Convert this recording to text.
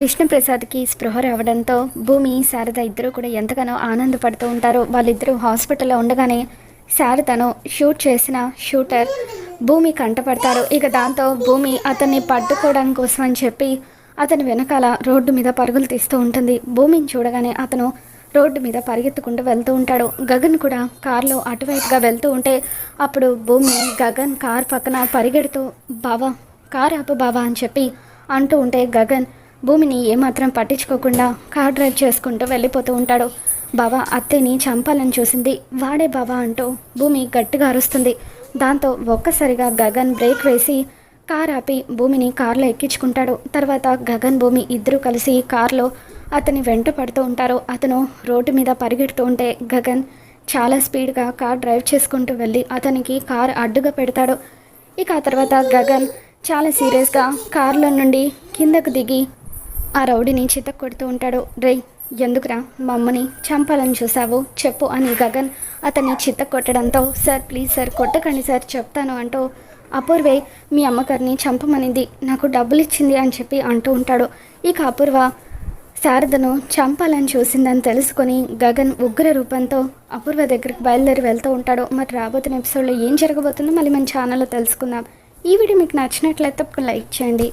విష్ణుప్రసాద్కి స్పృహ రావడంతో భూమి శారద ఇద్దరు కూడా ఎంతగానో ఆనందపడుతూ ఉంటారు. వాళ్ళిద్దరూ హాస్పిటల్లో ఉండగానే శారదను షూట్ చేసిన షూటర్ భూమి కంటపడతారు ఇక దాంతో భూమి అతన్ని పట్టుకోవడం కోసం అని చెప్పి అతని వెనకాల రోడ్డు మీద పరుగులు తీస్తూ ఉంటుంది. భూమిని చూడగానే అతను రోడ్డు మీద పరిగెత్తుకుంటూ వెళ్తూ ఉంటాడు. గగన్ కూడా కారులో అటువైపుగా వెళ్తూ ఉంటే అప్పుడు భూమి గగన్ కార్ పక్కన పరిగెడుతూ బావా కార్ ఆపు బావా అని చెప్పి అంటూ ఉంటే గగన్ భూమిని ఏమాత్రం పట్టించుకోకుండా కార్ డ్రైవ్ చేసుకుంటూ వెళ్ళిపోతూ ఉంటాడు. బావా అత్తేని చంపాలని చూసింది. వాడే బావా అంటూ భూమి గట్టిగా అరుస్తుంది. దాంతో ఒక్కసారిగా గగన్ బ్రేక్ వేసి కార్ ఆపి భూమిని కారులో ఎక్కించుకుంటాడు. తర్వాత గగన్ భూమి ఇద్దరు కలిసి కారులో అతని వెంట పడుతూ ఉంటారు. అతను రోడ్డు మీద పరిగెడుతూ ఉంటే గగన్ చాలా స్పీడ్గా కార్ డ్రైవ్ చేసుకుంటూ వెళ్ళి అతనికి కార్ అడ్డుగా పెడతాడు. ఇక ఆ తర్వాత గగన్ చాలా సీరియస్గా కార్లో నుండి కిందకు దిగి ఆ రౌడీని చిత్త కొడుతూ ఉంటాడు. రే ఎందుకురా మా అమ్మని చంపాలని చూసావు చెప్పు అని గగన్ అతన్ని చిత్త కొట్టడంతో సార్ ప్లీజ్ సార్ కొట్టకండి సార్ చెప్తాను అంటూ అపూర్వే మీ అమ్మగారిని చంపమనింది. నాకు డబ్బులు ఇచ్చింది అని చెప్పి అంటూ ఉంటాడు. ఇక అపూర్వ శారదను చంపాలని చూసిందని తెలుసుకొని గగన్ ఉగ్ర రూపంతో అపూర్వ దగ్గరికి బయలుదేరి వెళ్తూ ఉంటాడు. మరి రాబోతున్న ఎపిసోడ్లో ఏం జరగబోతుందో మళ్ళీ మన ఛానల్లో తెలుసుకుందాం. ఈ వీడియో మీకు నచ్చినట్లయితే లైక్ చేయండి.